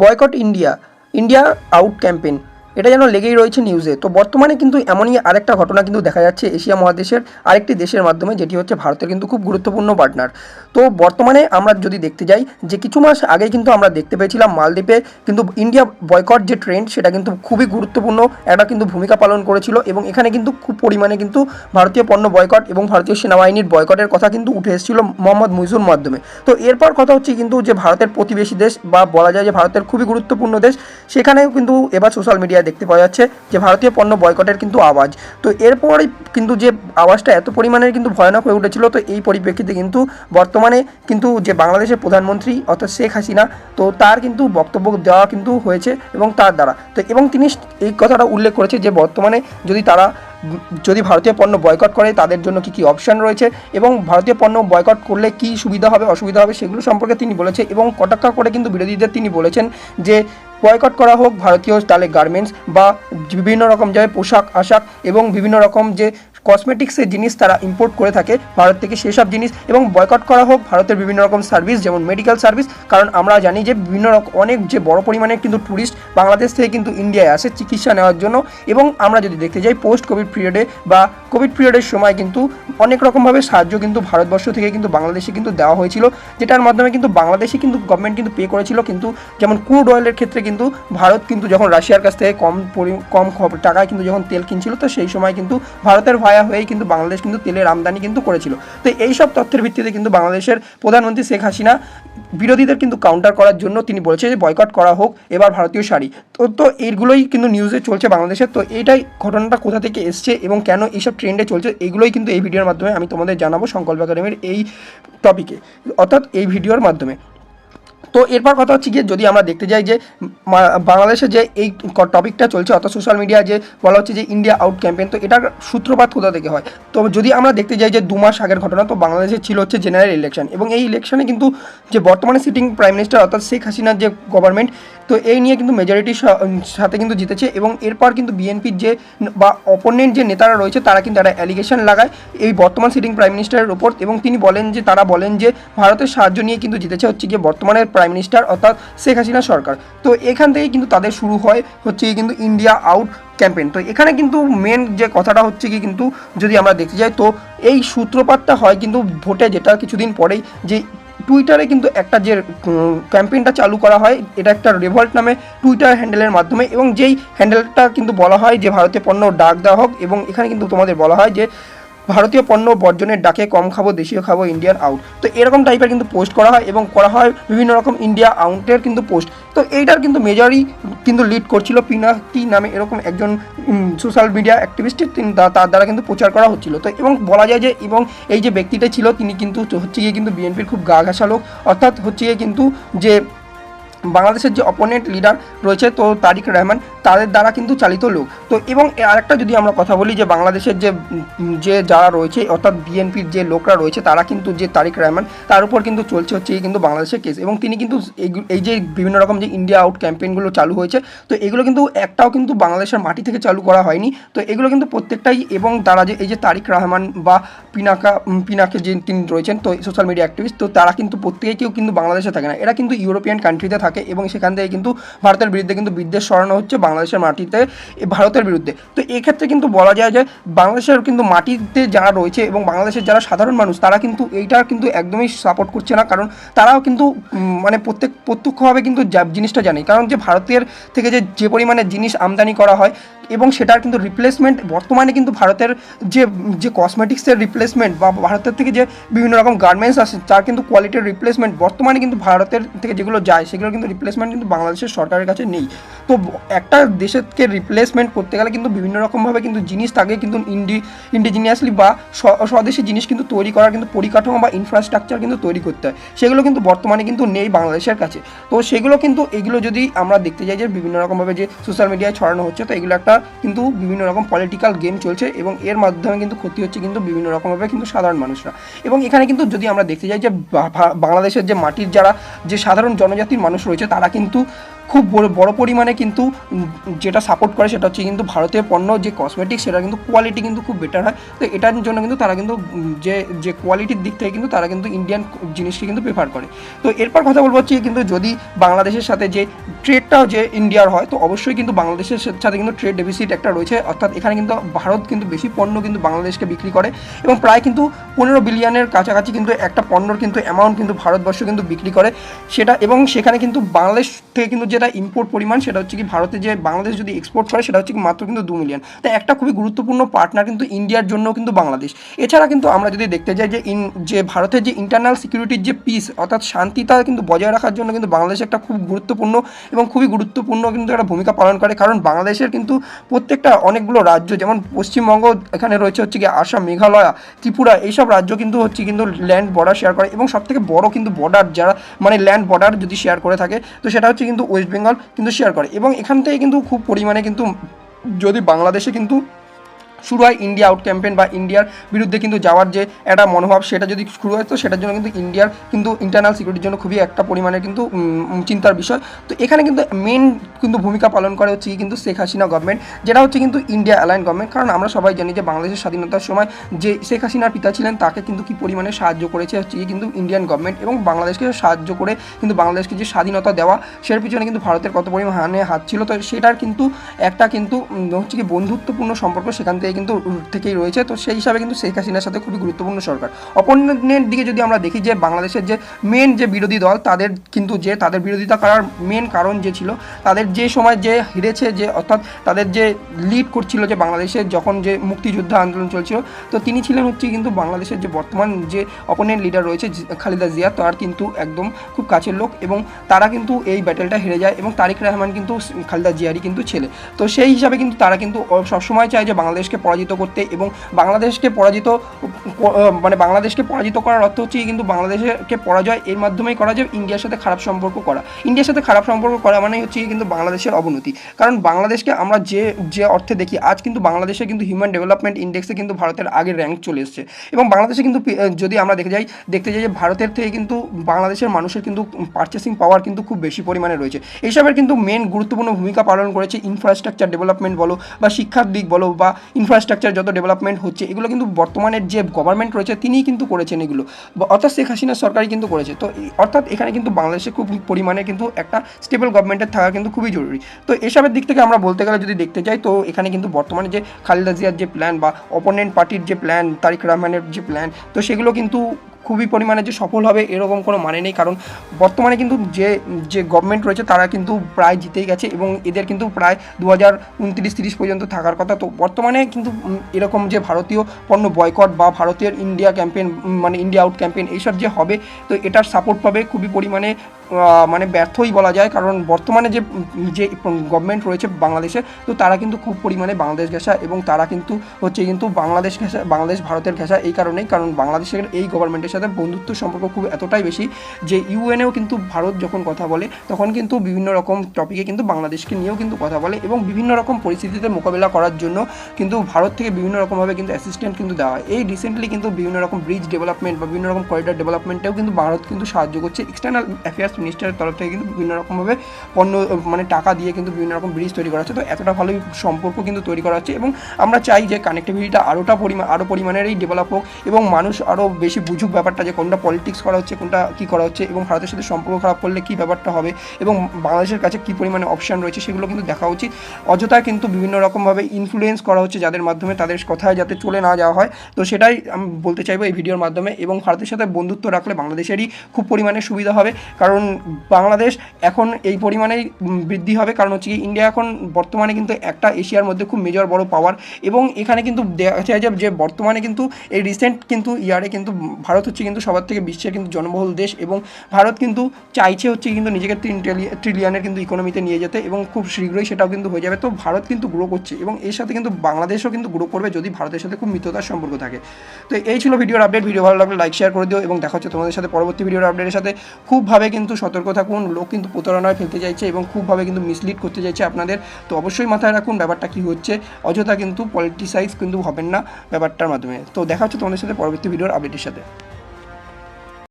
Boycott India India out campaign. এটা যেন লেগেই রয়েছে নিউজে তো বর্তমানে কিন্তু এমনই আরেকটা ঘটনা কিন্তু দেখা যাচ্ছে এশিয়া মহাদেশের আরেকটি দেশের মাধ্যমে, যেটি হচ্ছে ভারতের কিন্তু খুব গুরুত্বপূর্ণ পার্টনার তো বর্তমানে আমরা যদি দেখতে যাই, যে কিছু মাস আগে কিন্তু আমরা দেখতে পেয়েছিলাম মালদ্বীপে কিন্তু ইন্ডিয়া বয়কট যে ট্রেন্ড সেটা কিন্তু খুবই গুরুত্বপূর্ণ একটা কিন্তু ভূমিকা পালন করেছিল এবং এখানে কিন্তু খুব পরিমাণে কিন্তু ভারতীয় পণ্য বয়কট এবং ভারতীয় সেনাবাহিনীর বয়কটের কথা কিন্তু উঠে এসেছিল মোহাম্মদ মুইজুর মাধ্যমে। তো এরপর কথা হচ্ছে কিন্তু যে ভারতের প্রতিবেশী দেশ বা বলা যায় যে ভারতের খুবই গুরুত্বপূর্ণ দেশ, সেখানেও কিন্তু এবার সোশ্যাল মিডিয়ায় দেখতে পাওয়া যাচ্ছে যে ভারতীয় পণ্য বয়কটের কিন্তু আওয়াজ। তো এরপরে কিন্তু যে আওয়াজটা এত পরিমাণের কিন্তু ভয়ানক হয়ে উঠেছিল, তো এই পরিপ্রেক্ষিতে কিন্তু বর্তমানে কিন্তু যে বাংলাদেশের প্রধানমন্ত্রী অর্থাৎ শেখ হাসিনা, তো তার কিন্তু বক্তব্য দেওয়া কিন্তু হয়েছে এবং তার দ্বারা। তো এবং তিনি এই কথাটা উল্লেখ করেছে যে বর্তমানে যদি তারা যদি ভারতীয় পণ্য বয়কট করে, তাদের জন্য কি কি অপশান রয়েছে এবং ভারতীয় পণ্য বয়কট করলে কি সুবিধা হবে, অসুবিধা হবে সেগুলো সম্পর্কে তিনি বলেছে এবং কটাক্ষ করে কিন্তু বিরোধীদের তিনি বলেছেন যে বয়কট করা হোক ভারতীয় স্টাইলে গার্মেন্টস বা বিভিন্ন রকম জায়গায় পোশাক, আশাক এবং বিভিন্ন রকম যে কসমেটিক্সের জিনিস তারা ইম্পোর্ট করে থাকে ভারত থেকে সেসব জিনিস এবং বয়কট করা হোক ভারতের বিভিন্ন রকম সার্ভিস যেমন মেডিকেল সার্ভিস কারণ আমরা জানি যে বিভিন্ন রকম অনেক যে বড় পরিমাণে কিন্তু ট্যুরিস্ট বাংলাদেশ থেকে কিন্তু ইন্ডিয়ায় আসে চিকিৎসা নেওয়ার জন্য এবং আমরা যদি দেখতে যাই পোস্ট কোভিড পিরিয়ডে বা কোভিড পিরিয়ডের সময় কিন্তু অনেক রকমভাবে সাহায্য কিন্তু ভারতবর্ষ থেকে কিন্তু বাংলাদেশে কিন্তু দেওয়া হয়েছিল, যেটার মাধ্যমে কিন্তু বাংলাদেশে কিন্তু গভর্নমেন্ট কিন্তু পে করেছিল, কিন্তু যেমন ক্রুড অয়েলের ক্ষেত্রে কিন্তু ভারত কিন্তু যখন রাশিয়ার কাছ থেকে কম কম টাকায় কিন্তু যখন তেল কিনছিল, তো সেই সময় কিন্তু ভারতের ভায়া হয়েই কিন্তু বাংলাদেশ কিন্তু তেলের আমদানি কিন্তু করেছিল। তো এই সব তথ্যের ভিত্তিতে কিন্তু বাংলাদেশের প্রধানমন্ত্রী শেখ হাসিনা বিরোধীদের কিন্তু কাউন্টার করার জন্য তিনি বলেছে যে বয়কট করা হোক, এবার ভারতীয় শাড়ি। তো তো এইগুলোই কিন্তু নিউজে চলছে বাংলাদেশের তো এইটাই ঘটনাটা কোথা থেকে এসছে এবং কেন এইসব ট্রেন্ডে চলছে এইগুলোই কিন্তু এই ভিডিওর মাধ্যমে আমি তোমাদের জানাব সংকল্প একাডেমির এই টপিকে অর্থাৎ এই ভিডিওর মাধ্যমে। তো এরপর কথা হচ্ছে গিয়ে যদি আমরা দেখতে যাই যে বাংলাদেশে যে এই টপিকটা চলছে, অর্থাৎ সোশ্যাল মিডিয়া যে বলা হচ্ছে যে ইন্ডিয়া আউট ক্যাম্পেন তো এটার সূত্রপাত কোথা থেকে হয়? তো যদি আমরা দেখতে যাই যে দু মাস আগের ঘটনা, তো বাংলাদেশে ছিল হচ্ছে জেনারেল ইলেকশন এবং এই ইলেকশনে কিন্তু যে বর্তমানে সিটিং প্রাইম মিনিস্টার অর্থাৎ শেখ হাসিনার যে গভর্নমেন্ট তো এই নিয়ে কিন্তু মেজরিটির সাথে কিন্তু জিতেছে এবং এরপর কিন্তু বিএনপির যে বা অপোনেন্ট যে নেতারা রয়েছে, তারা কিন্তু একটা অ্যালিগেশন লাগায় এই বর্তমান সিটিং প্রাইম মিনিস্টারের ওপর এবং তিনি বলেন যে, তারা বলেন যে, ভারতের সাহায্য নিয়ে কিন্তু জিতেছে হচ্ছে গিয়ে বর্তমানের প্রাইম মিনিস্টার অর্থাৎ শেখ হাসিনা সরকার। তো এখান থেকেই কিন্তু তাদের শুরু হয়, হচ্ছে কিন্তু ইন্ডিয়া আউট ক্যাম্পেইন তো এখানে কিন্তু মেন যে কথাটা হচ্ছে কি কিন্তু যদি আমরা দেখতে যাই, তো এই সূত্রপাতটা হয় কিন্তু ভোটে যেটা কিছুদিন পরেই যে টুইটারে কিন্তু একটা যে ক্যাম্পেইনটা চালু করা হয়, এটা একটা রেভল্ট নামে টুইটার হ্যান্ডেলের মাধ্যমে এবং যেই হ্যান্ডেলটা কিন্তু বলা হয় যে ভারতে পণ্য ডাক দেওয়া হোক এবং এখানে কিন্তু তোমাদের বলা হয় যে ভারতীয় পণ্য বর্জনের ডাকে কম খাব, দেশীয় খাব ইন্ডিয়ান আউট তো এরকম টাইপের কিন্তু পোস্ট করা হয় এবং করা হয় বিভিন্ন রকম ইন্ডিয়া আউটের কিন্তু পোস্ট তো এইটার কিন্তু মেজরই কিন্তু লিড করছিল পিনাকি নামে এরকম একজন সোশ্যাল মিডিয়া অ্যাক্টিভিস্ট তার দ্বারা কিন্তু প্রচার করা হচ্ছিল। তো এবং বলা যায় যে, এবং এই যে ব্যক্তিটা ছিল, তিনি কিন্তু হচ্ছে গিয়ে কিন্তু বিএনপির খুব গা ঘাসা লোক। অর্থাৎ হচ্ছে গিয়ে কিন্তু যে বাংলাদেশের যে অপোনেন্ট লিডার রয়েছে, তো তারিক রহমান, তাদের দ্বারা কিন্তু চালিত লোক। তো এবং আরেকটা যদি আমরা কথা বলি যে বাংলাদেশের যে যে যারা রয়েছে, অর্থাৎ বিএনপির যে লোকরা রয়েছে, তারা কিন্তু যে তারিক রহমান, তার উপর কিন্তু চলছে হচ্ছে কিন্তু বাংলাদেশের কেস এবং তিনি কিন্তু এই যে বিভিন্ন রকম যে ইন্ডিয়া আউট ক্যাম্পেইনগুলো চালু হয়েছে, তো এগুলো কিন্তু একটাও কিন্তু বাংলাদেশের মাটি থেকে চালু করা হয়নি। তো এগুলো কিন্তু প্রত্যেকটাই এবং তারা যে, এই যে তারিক রহমান বা পিনাকা পিনাকে যে তিনি রয়েছেন, তো সোশ্যাল মিডিয়া অ্যাক্টিভিস্ট তো তারা কিন্তু প্রত্যেকেই কেউ কিন্তু বাংলাদেশে থাকে না। এরা কিন্তু ইউরোপিয়ান কান্ট্রিতে থাকে। এবং সেখান থেকে কিন্তু ভারতের বিরুদ্ধে কিন্তু বিদ্বেষ সরানো হচ্ছে বাংলাদেশের মাটিতে ভারতের বিরুদ্ধে। তো এক্ষেত্রে কিন্তু বলা যায় যে বাংলাদেশের কিন্তু মাটিতে যারা রয়েছে এবং বাংলাদেশের যারা সাধারণ মানুষ, তারা কিন্তু এইটা কিন্তু একদমই সাপোর্ট করছে না। কারণ তারাও কিন্তু মানে প্রত্যেক, প্রত্যক্ষভাবে কিন্তু জিনিসটা জানে। কারণ যে ভারতের থেকে যে যে পরিমাণে জিনিস আমদানি করা হয় এবং সেটার কিন্তু রিপ্লেসমেন্ট বর্তমানে কিন্তু ভারতের যে যে কসমেটিক্সের রিপ্লেসমেন্ট বা ভারতের থেকে যে বিভিন্ন রকম গার্মেন্টস আসে, তার কিন্তু কোয়ালিটির রিপ্লেসমেন্ট বর্তমানে কিন্তু ভারতের থেকে যেগুলো যায় সেগুলো কিন্তু রিপ্লেসমেন্ট কিন্তু বাংলাদেশের সরকারের কাছে নেই। তো একটা দেশেরকে রিপ্লেসমেন্ট করতে গেলে কিন্তু বিভিন্ন রকমভাবে কিন্তু জিনিস তাকে কিন্তু ইন্ডি ইন্ডিজিনিয়াসলি বা স্ব- স্বদেশি জিনিস কিন্তু তৈরি করার কিন্তু পরিকাঠামো বা ইনফ্রাস্ট্রাকচার কিন্তু তৈরি করতে হয়। সেগুলো কিন্তু বর্তমানে কিন্তু নেই বাংলাদেশের কাছে। তো সেগুলো কিন্তু, এগুলো যদি আমরা দেখতে যাই যে বিভিন্ন রকমভাবে যে সোশ্যাল মিডিয়ায় ছড়ানো হচ্ছে, তো এগুলো একটা কিন্তু বিভিন্ন রকম পলিটিক্যাল গেম চলছে এবং এর মাধ্যমে কিন্তু ক্ষতি হচ্ছে কিন্তু বিভিন্ন রকমভাবে কিন্তু সাধারণ মানুষরা। এবং এখানে কিন্তু যদি আমরা দেখতে যাই যে বাংলাদেশের যে মাটির যারা যে সাধারণ জনজাতির মানুষ রয়েছে তারা কিন্তু খুব বড় পরিমাণে কিন্তু যেটা সাপোর্ট করে সেটা হচ্ছে কিন্তু ভারতীয় পণ্য, যে কসমেটিক সেটা কিন্তু কোয়ালিটি কিন্তু খুব বেটার হয়। তো এটার জন্য কিন্তু তারা কিন্তু যে যে কোয়ালিটির দিক থেকে কিন্তু তারা কিন্তু ইন্ডিয়ান জিনিসকে কিন্তু প্রেফার করে। তো এরপর কথা বলব হচ্ছে কিন্তু যদি বাংলাদেশের সাথে যে ট্রেডটাও যে ইন্ডিয়ার হয়, তো অবশ্যই কিন্তু বাংলাদেশের সাথে কিন্তু ট্রেড ডেফিসিট একটা রয়েছে। অর্থাৎ এখানে কিন্তু ভারত কিন্তু বেশি পণ্য কিন্তু বাংলাদেশকে বিক্রি করে এবং প্রায় কিন্তু পনেরো বিলিয়নের কাছাকাছি কিন্তু একটা পণ্যর কিন্তু অ্যামাউন্ট কিন্তু ভারতবর্ষ কিন্তু বিক্রি করে। সেটা এবং সেখানে কিন্তু বাংলাদেশ থেকে কিন্তু যেটা ইম্পোর্ট পরিমাণ, সেটা হচ্ছে কি ভারতে যে বাংলাদেশ যদি এক্সপোর্ট করে, সেটা হচ্ছে কি মাত্র কিন্তু দু মিলিয়ন তো একটা খুবই গুরুত্বপূর্ণ পার্টনার কিন্তু ইন্ডিয়ার জন্য কিন্তু বাংলাদেশ। এছাড়া কিন্তু আমরা যদি দেখতে যাই যে ইন, যে ভারতের যে ইন্টারনাল সিকিউরিটির যে পিস অর্থাৎ শান্তিটা কিন্তু বজায় রাখার জন্য কিন্তু বাংলাদেশ একটা খুব গুরুত্বপূর্ণ এবং খুবই গুরুত্বপূর্ণ কিন্তু একটা ভূমিকা পালন করে। কারণ বাংলাদেশের কিন্তু প্রত্যেকটা অনেকগুলো রাজ্য, যেমন পশ্চিমবঙ্গ, এখানে রয়েছে হচ্ছে কি আসাম, মেঘালয়, ত্রিপুরা, এইসব রাজ্য কিন্তু হচ্ছে কিন্তু ল্যান্ড বর্ডার শেয়ার করে এবং সবথেকে বড় কিন্তু বর্ডার যারা মানে ল্যান্ড বর্ডার যদি শেয়ার করে থাকে, তো সেটা হচ্ছে কিন্তু ওয়েস্ট বেঙ্গল কিন্তু শেয়ার করে এবং এখান থেকে কিন্তু খুব পরিমাণে কিন্তু যদি বাংলাদেশে কিন্তু শুরু হয় ইন্ডিয়া আউট ক্যাম্পেন বা ইন্ডিয়ার বিরুদ্ধে কিন্তু যাওয়ার যে একটা মনোভাব সেটা যদি শুরু হয়, তো সেটার জন্য কিন্তু ইন্ডিয়ার কিন্তু ইন্টারনাল সিকিউরিটির জন্য খুবই একটা পরিমাণে কিন্তু চিন্তার বিষয়। তো এখানে কিন্তু মেন কিন্তু ভূমিকা পালন করে হচ্ছে কিন্তু শেখ হাসিনা গভর্নমেন্ট যেটা হচ্ছে কিন্তু ইন্ডিয়া অ্যালাইন গভর্নমেন্ট কারণ আমরা সবাই জানি যে বাংলাদেশের স্বাধীনতার সময় যে শেখ হাসিনার পিতা ছিলেন, তাকে কিন্তু কি পরিমাণে সাহায্য করেছে হচ্ছে কিন্তু ইন্ডিয়ান গভর্নমেন্ট এবং বাংলাদেশকে সাহায্য করে কিন্তু বাংলাদেশকে যে স্বাধীনতা দেওয়া, সের পিছনে কিন্তু ভারতের কত পরিমাণে হাত ছিল। তো সেটার কিন্তু একটা কিন্তু হচ্ছে কি বন্ধুত্বপূর্ণ সম্পর্ক সেখান থেকে কিন্তু উম, থেকেই রয়েছে। তো সেই হিসাবে কিন্তু শেখ হাসিনার সাথে খুবই গুরুত্বপূর্ণ সরকার। অপনের দিকে যদি আমরা দেখি যে বাংলাদেশের যে মেন যে বিরোধী দল তাদের কিন্তু যে তাদের বিরোধিতা করার মেন কারণ যে ছিল তাদের যে সময় যে হেরেছে যে অর্থাৎ তাদের যে লিড করছিল যে বাংলাদেশের যখন যে মুক্তিযুদ্ধ আন্দোলন চলছিল তো তিনি ছিলেন হচ্ছে কিন্তু বাংলাদেশের যে বর্তমান যে অপোনেন্ট লিডার রয়েছে খালেদা জিয়া তার কিন্তু একদম খুব কাছের লোক এবং তারা কিন্তু এই ব্যাটেলটা হেরে যায় এবং তারিক রহমান কিন্তু খালেদা জিয়ারই কিন্তু ছেলে। তো সেই হিসাবে কিন্তু তারা কিন্তু সবসময় চায় যে বাংলাদেশকে পরাজিত করতে এবং বাংলাদেশকে পরাজিত মানে বাংলাদেশকে পরাজিত করার অর্থ হচ্ছে কিন্তু বাংলাদেশকে পরাজয় এর মাধ্যমেই করা যায়, ইন্ডিয়ার সাথে খারাপ সম্পর্ক করা। ইন্ডিয়ার সাথে খারাপ সম্পর্ক করা মানে হচ্ছে কিন্তু বাংলাদেশের অবনতি। কারণ বাংলাদেশকে আমরা যে যে অর্থে দেখি, আজ কিন্তু বাংলাদেশে কিন্তু হিউম্যান ডেভেলপমেন্ট ইন্ডেক্সে কিন্তু ভারতের আগে র্যাঙ্ক চলে এসছে। এবং বাংলাদেশে কিন্তু যদি আমরা দেখে যাই, দেখতে যাই যে ভারতের থেকে কিন্তু বাংলাদেশের মানুষের কিন্তু পারচেসিং পাওয়ার কিন্তু খুব বেশি পরিমাণে রয়েছে। এইসবের কিন্তু মেন গুরুত্বপূর্ণ ভূমিকা পালন করেছে ইনফ্রাস্ট্রাকচার ডেভেলপমেন্ট বলো বা শিক্ষার দিক বলো বা ইনফ্রাস্ট্রাকচার যত ডেভেলপমেন্ট হচ্ছে, এগুলো কিন্তু বর্তমানের যে গভর্নমেন্ট রয়েছে, তিনিই কিন্তু করেছেন এগুলো। অর্থাৎ শেখ হাসিনা সরকারই কিন্তু করেছে। তো অর্থাৎ এখানে কিন্তু বাংলাদেশে খুব পরিমাণে কিন্তু একটা স্টেবল গভর্নমেন্টের থাকা কিন্তু খুবই জরুরি। তো এসবের দিক থেকে আমরা বলতে গেলে যদি দেখতে চাই তো এখানে কিন্তু বর্তমানে যে খালেদা জিয়ার যে প্ল্যান বা অপোনেন্ট পার্টির যে প্ল্যান তারিক রহমানের যে প্ল্যান তো সেগুলো কিন্তু খুবই পরিমাণে যে সফল হবে, এরকম কোনো মানে নেই। কারণ বর্তমানে কিন্তু যে যে গভর্নমেন্ট রয়েছে, তারা কিন্তু প্রায় জিতেই গেছে এবং এদের কিন্তু প্রায় দু হাজার উনত্রিশ, তিরিশ পর্যন্ত থাকার কথা। তো বর্তমানে কিন্তু এরকম যে ভারতীয় পণ্য বয়কট বা ভারতের ইন্ডিয়া ক্যাম্পেন মানে ইন্ডিয়া আউট ক্যাম্পেন এইসব যে হবে, তো এটার সাপোর্ট পাবে খুবই পরিমাণে মানে ব্যর্থই বলা যায়। কারণ বর্তমানে যে যে গভর্নমেন্ট রয়েছে বাংলাদেশে, তো তারা কিন্তু খুব পরিমাণে বাংলাদেশ ঘেঁষা এবং তারা কিন্তু হচ্ছে কিন্তু বাংলাদেশ ঘেঁষা, বাংলাদেশ ভারতের ঘেঁষা এই কারণেই। কারণ বাংলাদেশের এই গভর্নমেন্টের সাথে বন্ধুত্ব সম্পর্ক খুব এতটাই বেশি যে ইউএনএও কিন্তু ভারত যখন কথা বলে, তখন কিন্তু বিভিন্ন রকম টপিকে কিন্তু বাংলাদেশকে নিয়েও কিন্তু কথা বলে এবং বিভিন্ন রকম পরিস্থিতিতে মোকাবিলা করার জন্য কিন্তু ভারত থেকে বিভিন্ন রকমভাবে কিন্তু অ্যাসিস্ট্যান্ট কিন্তু দেওয়া হয়। এই রিসেন্টলি কিন্তু বিভিন্ন রকম ব্রিজ ডেভেলপমেন্ট বা বিভিন্ন রকম করিডর ডেভেলপমেন্টেও কিন্তু ভারত কিন্তু সাহায্য করছে। এক্সটার্নাল অ্যাফেয়ার্স মিনিস্টারের তরফ থেকে কিন্তু বিভিন্ন রকমভাবে পণ্য মানে টাকা দিয়ে কিন্তু বিভিন্ন রকম ব্রিজ তৈরি করা হচ্ছে। তো এতটা ভালোই সম্পর্ক কিন্তু তৈরি করা হচ্ছে এবং আমরা চাই যে কানেক্টিভিটিটা আরোটা পরিমাণ আরও পরিমাণেরই ডেভেলপ হোক এবং মানুষ আরও বেশি বুঝুক ব্যাপারটা যে কোনটা পলিটিক্স করা হচ্ছে, কোনটা কী করা হচ্ছে এবং ভারতের সাথে সম্পর্ক খারাপ করলে কী ব্যাপারটা হবে এবং বাংলাদেশের কাছে কী পরিমাণে অপশান রয়েছে সেগুলো কিন্তু দেখা উচিত। অযথা কিন্তু বিভিন্ন রকমভাবে ইনফ্লুয়েন্স করা হচ্ছে যাদের মাধ্যমে তাদের কথায় যাতে চলে না যাওয়া হয়। তো সেটাই আমি বলতে চাইব এই ভিডিওর মাধ্যমে এবং ভারতের সাথে বন্ধুত্ব রাখলে বাংলাদেশেরই খুব পরিমাণে সুবিধা হবে। কারণ বাংলাদেশ এখন এই পরিমাণেই বৃদ্ধি হবে। কারণ হচ্ছে কি ইন্ডিয়া এখন বর্তমানে কিন্তু একটা এশিয়ার মধ্যে খুব মেজর বড় পাওয়ার এবং এখানে কিন্তু দেখা যায় যে- বর্তমানে কিন্তু এই রিসেন্ট কিন্তু ইয়ারে কিন্তু ভারত হচ্ছে কিন্তু সবার থেকে বিশ্বের কিন্তু জনবহুল দেশ এবং ভারত কিন্তু চাইছে হচ্ছে কিন্তু নিজেকে তিন ট্রিলিয়নের কিন্তু ইকোনমিতে নিয়ে যেতে এবং খুব শীঘ্রই সেটাও কিন্তু হয়ে যাবে। তো ভারত কিন্তু গ্রো করছে এবং এর সাথে কিন্তু বাংলাদেশও কিন্তু গ্রো করবে যদি ভারতের সাথে খুব মিত্রতার সম্পর্ক থাকে। তো এই ছিল ভিডিওর আপডেট ভিডিও ভালো লাগলে লাইক শেয়ার করে দিও এবং দেখা হচ্ছে তোমাদের সাথে পরবর্তী ভিডিওর আপডেটের সাথে। খুবভাবে কিন্তু সতর্ক থাকুন লোক কিন্তু প্রতারণায় ফেলতে চাইছে এবং খুবভাবে কিন্তু মিসলিড করতে চাইছে আপনাদের। তো অবশ্যই মাথায় রাখুন, ব্যাপারটা কী হচ্ছে? অযথা কিন্তু পলিটিসাইজ কিন্তু হবেন না ব্যাপারটার মাধ্যমে। তো দেখা হচ্ছে তোমাদের সাথে পরবর্তী ভিডিওর আপডেটের সাথে।